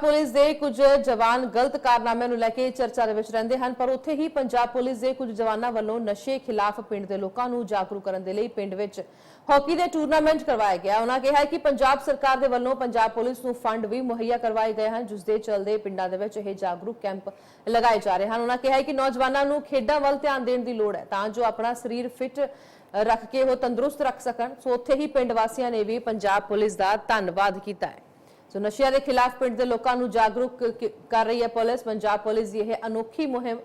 Police ਦੇ ਕੁਝ ਜਵਾਨ ਗਲਤ ਕਾਰਨਾਮਿਆਂ ਨੂੰ ਲੈ ਕੇ ਚਰਚਾ ਦੇ ਵਿੱਚ ਰਹਿੰਦੇ ਹਨ, ਪਰ ਉੱਥੇ ਹੀ ਪੰਜਾਬ ਪੁਲਿਸ ਦੇ ਕੁਝ ਜਵਾਨਾਂ ਵੱਲੋਂ ਨਸ਼ੇ ਖਿਲਾਫ ਪਿੰਡ ਦੇ ਲੋਕਾਂ ਨੂੰ ਜਾਗਰੂਕ ਕਰਨ ਦੇ ਲਈ ਪਿੰਡ ਵਿੱਚ ਹਾਕੀ ਦੇ ਟੂਰਨਾਮੈਂਟ ਕਰਵਾਇਆ ਗਿਆ ਉਹਨਾਂ ਕਿਹਾ ਕਿ ਪੰਜਾਬ ਸਰਕਾਰ ਦੇ ਵੱਲੋਂ ਪੰਜਾਬ ਪੁਲਿਸ ਨੂੰ ਫੰਡ ਵੀ ਮੁਹੱਈਆ ਕਰਵਾਏ ਗਏ ਹਨ, ਜਿਸ ਦੇ ਚਲਦੇ ਪਿੰਡਾਂ ਦੇ ਵਿੱਚ ਇਹ ਜਾਗਰੂਕ ਕੈਂਪ ਲਗਾਏ ਜਾ ਰਹੇ ਹਨ। ਉਹਨਾਂ ਕਿਹਾ ਕਿ ਨੌਜਵਾਨਾਂ ਨੂੰ ਖੇਡਾਂ ਵੱਲ ਧਿਆਨ ਦੇਣ ਦੀ ਲੋੜ ਹੈ, ਤਾਂ ਜੋ ਆਪਣਾ ਸਰੀਰ ਫਿਟ ਰੱਖ ਕੇ ਉਹ ਤੰਦਰੁਸਤ ਰੱਖ ਸਕਣ। ਸੋ ਉੱਥੇ ਹੀ ਪਿੰਡ ਵਾਸੀਆਂ ਨੇ ਵੀ ਪੰਜਾਬ ਪੁਲਿਸ ਦਾ ਧੰਨਵਾਦ ਕੀਤਾ ਹੈ। ਸੋ ਨਸ਼ਿਆਂ ਦੇ ਖਿਲਾਫ ਪਿੰਡ ਦੇ ਲੋਕਾਂ ਨੂੰ ਜਾਗਰੂਕ ਕਰ ਰਹੀ ਹੈ ਪੁਲਿਸ। ਪੰਜਾਬ ਪੁਲਿਸ ਦੀ ਇਹ ਅਨੋਖੀ ਮੁਹਿੰਮ,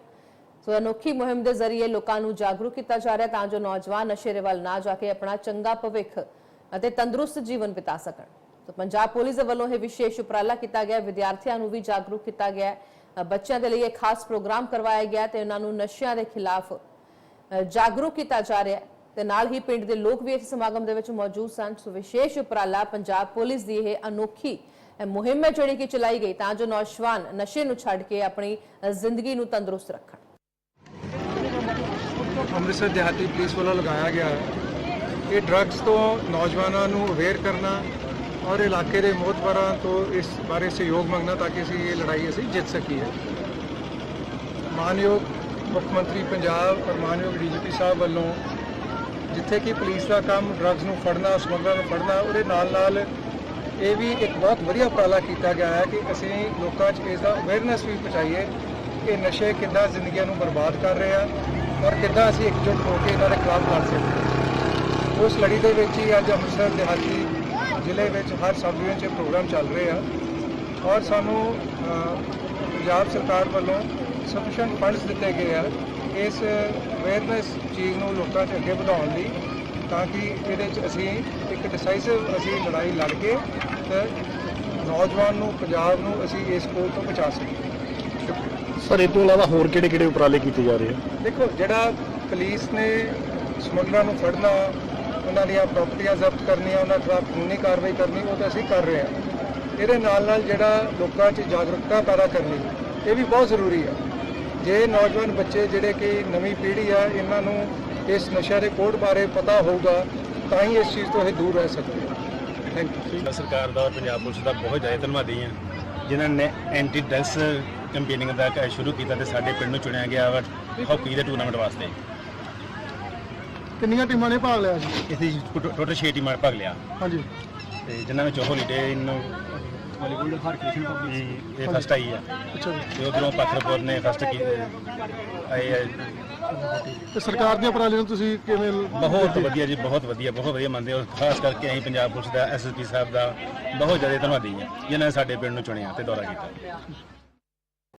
ਸੋ ਅਨੋਖੀ ਮੁਹਿੰਮ ਦੇ ਜ਼ਰੀਏ ਲੋਕਾਂ ਨੂੰ ਜਾਗਰੂਕ ਕੀਤਾ ਜਾ ਰਿਹਾ ਤਾਂ ਜੋ ਨੌਜਵਾਨ ਨਸ਼ੇ ਦੇ ਵੱਲ ਨਾ ਜਾ ਕੇ ਆਪਣਾ ਚੰਗਾ ਭਵਿੱਖ ਅਤੇ ਤੰਦਰੁਸਤ ਜੀਵਨ ਬਿਤਾ ਸਕਣ। ਸੋ ਪੰਜਾਬ ਪੁਲਿਸ ਦੇ ਵੱਲੋਂ ਇਹ ਵਿਸ਼ੇਸ਼ ਉਪਰਾਲਾ ਕੀਤਾ ਗਿਆ ਵਿਦਿਆਰਥੀਆਂ ਨੂੰ ਵੀ ਜਾਗਰੂਕ ਕੀਤਾ ਗਿਆ ਬੱਚਿਆਂ ਦੇ ਲਈ ਇਹ ਖਾਸ ਪ੍ਰੋਗਰਾਮ ਕਰਵਾਇਆ ਗਿਆ ਤੇ ਉਹਨਾਂ ਨੂੰ ਨਸ਼ਿਆਂ ਦੇ ਖਿਲਾਫ ਜਾਗਰੂਕ ਕੀਤਾ ਜਾ ਰਿਹਾ ਹੈ। ਤੇ ਨਾਲ ਹੀ ਪਿੰਡ ਦੇ ਲੋਕ ਵੀ ਇਸ ਸਮਾਗਮ ਦੇ ਵਿੱਚ ਮੌਜੂਦ ਸਨ, ਸੋ ਵਿਸ਼ੇਸ਼ ਉਪਰਾਲਾ ਪੰਜਾਬ ਪੁਲਿਸ ਦੀ ਇਹ ਅਨੋਖੀ ਮੁਹਿੰਮ ਹੈ ਜਿਹੜੀ ਕਿ ਚਲਾਈ ਗਈ ਤਾਂ ਜੋ ਨੌਜਵਾਨ ਨਸ਼ੇ ਨੂੰ ਛੱਡ ਕੇ ਆਪਣੀ ਜ਼ਿੰਦਗੀ ਨੂੰ ਤੰਦਰੁਸਤ ਰੱਖਣ। ਅੰਮ੍ਰਿਤਸਰ ਦਿਹਾਤੀ ਪੁਲਿਸ ਵੱਲੋਂ ਲਗਾਇਆ ਗਿਆ ਇਹ ਡਰੱਗਸ ਤੋਂ ਨੌਜਵਾਨਾਂ ਨੂੰ ਅਵੇਅਰ ਕਰਨਾ ਔਰ ਇਲਾਕੇ ਦੇ ਮੋਹਤਵਰਾਂ ਤੋਂ ਇਸ ਬਾਰੇ ਸਹਿਯੋਗ ਮੰਗਣਾ ਤਾਂ ਕਿ ਅਸੀਂ ਇਹ ਲੜਾਈ ਅਸੀਂ ਜਿੱਤ ਸਕੀਏ। ਮਾਨਯੋਗ ਮੁੱਖ ਮੰਤਰੀ ਪੰਜਾਬ, ਔਰ ਮਾਨਯੋਗ ਡੀਜੀਪੀ ਸਾਹਿਬ ਵੱਲੋਂ ਜਿੱਥੇ ਕਿ ਪੁਲਿਸ ਦਾ ਕੰਮ ਡਰੱਗਸ ਨੂੰ ਫੜਨਾ, ਸਮਗਲਰਾਂ ਨੂੰ ਫੜਨਾ, ਉਹਦੇ ਨਾਲ ਨਾਲ ਇਹ ਵੀ ਇੱਕ ਬਹੁਤ ਵਧੀਆ ਉਪਰਾਲਾ ਕੀਤਾ ਗਿਆ ਹੈ ਕਿ ਅਸੀਂ ਲੋਕਾਂ 'ਚ ਇਸ ਦਾ ਅਵੇਅਰਨੈਸ ਵੀ ਪਹੁੰਚਾਈਏ ਕਿ ਨਸ਼ੇ ਕਿੱਦਾਂ ਜ਼ਿੰਦਗੀਆਂ ਨੂੰ ਬਰਬਾਦ ਕਰ ਰਹੇ ਆ ਔਰ ਕਿੱਦਾਂ ਅਸੀਂ ਇਕਜੁੱਟ ਹੋ ਕੇ ਇਹਨਾਂ ਦੇ ਖਿਲਾਫ ਲੜ ਸਕਦੇ ਹਾਂ। ਉਸ ਲੜੀ ਦੇ ਵਿੱਚ ਹੀ ਅੱਜ ਅੰਮ੍ਰਿਤਸਰ, ਦਿਹਾਤੀ ਜ਼ਿਲ੍ਹੇ ਵਿੱਚ ਹਰ ਸਬ ਡਿਵੀਜ਼ਨ 'ਚ ਪ੍ਰੋਗਰਾਮ ਚੱਲ ਰਹੇ ਆ ਔਰ ਸਾਨੂੰ ਪੰਜਾਬ ਸਰਕਾਰ ਵੱਲੋਂ ਸਫੀਸ਼ੀਐਂਟ ਫੰਡਸ ਦਿੱਤੇ ਗਏ ਆ ਇਸ ਅਵੇਅਰਨੈਸ ਚੀਜ਼ ਨੂੰ ਲੋਕਾਂ 'ਚ ਅੱਗੇ ਵਧਾਉਣ ਲਈ ਤਾਂ ਕਿ ਇਹਦੇ 'ਚ ਅਸੀਂ ਇੱਕ ਡਿਸਾਈਸਿਵ ਅਸੀਂ ਲੜਾਈ ਲੜ ਕੇ ਤੇ ਨੌਜਵਾਨ ਨੂੰ ਪੰਜਾਬ ਨੂੰ ਅਸੀਂ ਇਸ ਕੋਲ ਤੋਂ ਬਚਾ ਸਕੀਏ। ਸਰ ਇਹ ਤੋਂ ਇਲਾਵਾ ਹੋਰ ਕਿਹੜੇ ਕਿਹੜੇ ਉਪਰਾਲੇ ਕੀਤੇ ਜਾ ਰਹੇ ਆ? ਦੇਖੋ ਜਿਹੜਾ ਪੁਲਿਸ ਨੇ ਸਮਗਲਰਾਂ ਨੂੰ ਫੜਨਾ ਉਹਨਾਂ ਦੀਆਂ ਪ੍ਰਾਪਰਟੀਆਂ ਜ਼ਬਤ ਕਰਨੀਆਂ ਉਹਨਾਂ ਖਿਲਾਫ ਕਾਨੂੰਨੀ ਕਾਰਵਾਈ ਕਰਨੀ ਉਹ ਤਾਂ ਅਸੀਂ ਕਰ ਰਹੇ ਹਾਂ। ਇਹਦੇ ਨਾਲ ਨਾਲ ਜਿਹੜਾ ਲੋਕਾਂ 'ਚ ਜਾਗਰੂਕਤਾ ਪੈਦਾ ਕਰਨੀ ਇਹ ਵੀ ਬਹੁਤ ਜ਼ਰੂਰੀ ਹੈ। ਜੇ ਨੌਜਵਾਨ ਬੱਚੇ ਜਿਹੜੇ ਕਿ ਨਵੀਂ ਪੀੜ੍ਹੀ ਆ ਇਹਨਾਂ ਨੂੰ ਇਸ ਨਸ਼ਾ ਦੇ ਕੋਡ ਬਾਰੇ ਪਤਾ ਹੋਊਗਾ ਤਾਂ ਹੀ ਇਸ ਚੀਜ਼ ਤੋਂ ਇਹ ਦੂਰ ਰਹਿ ਸਕਦੇ ਆ। ਥੈਂਕ ਯੂ ਸਰਕਾਰ ਦਾ ਔਰ ਪੰਜਾਬ ਪੁਲਿਸ ਦਾ ਬਹੁਤ ਜ਼ਿਆਦਾ ਧੰਨਵਾਦੀ ਹਾਂ। ਜਿਨ੍ਹਾਂ ਨੇ ਐਂਟੀ ਡਰੱਗਸ ਕੈਂਪੇਨਿੰਗ ਦਾ ਸ਼ੁਰੂ ਕੀਤਾ ਤੇ ਸਾਡੇ ਪਿੰਡ ਨੂੰ ਚੁਣਿਆ ਗਿਆ ਵਾ ਹਾਕੀ ਦੇ ਟੂਰਨਾਮੈਂਟ ਵਾਸਤੇ। ਕਿੰਨੀਆਂ ਟੀਮਾਂ ਨੇ ਭਾਗ ਲਿਆ ਜੀ? ਇਸ ਦੀ ਟੋਟਲ 6 ਟੀਮਾਂ ਨੇ ਭਾਗ ਲਿਆ। ਹਾਂਜੀ। ਤੇ ਜਿਨ੍ਹਾਂ ਵਿੱਚੋਂ Holiday Inn Hollywood Harkrishan public ਇਹ ਫਸਟ ਆਈ ਆ। ਅੱਛਾ ਜੀ। ਤੇ ਉਧਰੋਂ ਪੱਖਰਪੁਰ ਨੇ ਫਸਟ ਕੀ ਆਏ ਆ। ਤੇ ਸਰਕਾਰ ਦੀਆਂ ਉਪਰਾਲੇ ਨੂੰ ਤੁਸੀਂ ਕਿਵੇਂ ਬਹੁਤ ਵਧੀਆ ਜੀ ਬਹੁਤ ਵਧੀਆ ਬਹੁਤ ਵਧੀਆ ਮੰਨਦੇ ਹਾਂ। ਖਾਸ ਕਰਕੇ ਅਸੀਂ ਪੰਜਾਬ ਪੁਲਿਸ ਦਾ ਐਸਐਸਪੀ ਸਾਹਿਬ ਦਾ ਬਹੁਤ ਜ਼ਿਆਦਾ ਧੰਨਵਾਦੀ ਹਾਂ ਜਿਨ੍ਹਾਂ ਨੇ ਸਾਡੇ ਪਿੰਡ ਨੂੰ ਚੁਣਿਆ ਤੇ ਦੌਰਾ ਕੀਤਾ।